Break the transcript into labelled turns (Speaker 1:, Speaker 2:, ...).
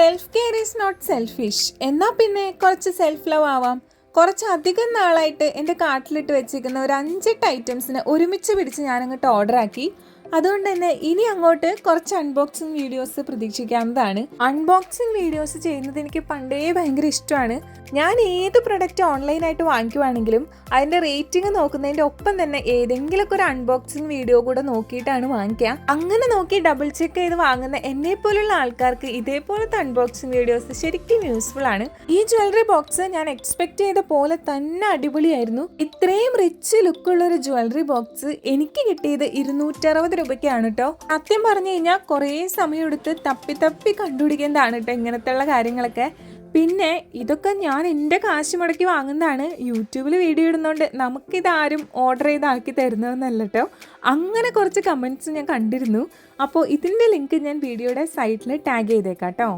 Speaker 1: Self care is not selfish എന്നാൽ പിന്നെ കുറച്ച് സെൽഫ് ലവ് ആവാം. കുറച്ച് അധികം നാളായിട്ട് എന്റെ കാട്ടിലിട്ട് വെച്ചിരിക്കുന്ന ഒരു അഞ്ചെട്ട് ഐറ്റംസിന് ഒരുമിച്ച് പിടിച്ച് ഞാനങ്ങോട്ട് ഓർഡർ ആക്കി. അതുകൊണ്ട് തന്നെ ഇനി അങ്ങോട്ട് കുറച്ച് അൺബോക്സിങ് വീഡിയോസ് പ്രതീക്ഷിക്കാവുന്നതാണ്. അൺബോക്സിങ് വീഡിയോസ് ചെയ്യുന്നത് എനിക്ക് പണ്ടേ ഭയങ്കര ഇഷ്ടമാണ്. ഞാൻ ഏത് പ്രൊഡക്റ്റ് ഓൺലൈനായിട്ട് വാങ്ങിക്കുവാണെങ്കിലും അതിന്റെ റേറ്റിംഗ് നോക്കുന്നതിന്റെ ഒപ്പം തന്നെ ഏതെങ്കിലുമൊക്കെ ഒരു അൺബോക്സിങ് വീഡിയോ കൂടെ നോക്കിയിട്ടാണ് വാങ്ങിക്കുക. അങ്ങനെ നോക്കി ഡബിൾ ചെക്ക് ചെയ്ത് വാങ്ങുന്ന എന്നെ പോലുള്ള ആൾക്കാർക്ക് ഇതേപോലത്തെ അൺബോക്സിങ് വീഡിയോസ് ശരിക്കും യൂസ്ഫുൾ ആണ്. ഈ ജ്വല്ലറി ബോക്സ് ഞാൻ എക്സ്പെക്ട് ചെയ്ത പോലെ തന്നെ അടിപൊളിയായിരുന്നു. ഇത്രയും റിച്ച് ലുക്കുള്ള ഒരു ജ്വല്ലറി ബോക്സ് എനിക്ക് കിട്ടിയത് ഇരുന്നൂറ്ററുപത് രൂപയ്ക്കാണ് കേട്ടോ സത്യം പറഞ്ഞു കഴിഞ്ഞാൽ കുറേ സമയം എടുത്ത് തപ്പി തപ്പി കണ്ടുപിടിക്കേണ്ടതാണ് കേട്ടോ ഇങ്ങനത്തെയുള്ള കാര്യങ്ങളൊക്കെ. പിന്നെ ഇതൊക്കെ ഞാൻ എന്റെ കാശ് മുടക്കി വാങ്ങുന്നതാണ്. യൂട്യൂബിൽ വീഡിയോ ഇടുന്നതുകൊണ്ട് നമുക്കിതാരും ഓർഡർ ചെയ്താക്കി തരുന്നതെന്നല്ല കേട്ടോ അങ്ങനെ കുറച്ച് കമന്റ്സ് ഞാൻ കണ്ടിരുന്നു. അപ്പോൾ ഇതിന്റെ ലിങ്ക് ഞാൻ വീഡിയോയുടെ സൈറ്റിൽ ടാഗ് ചെയ്തേക്കാം കേട്ടോ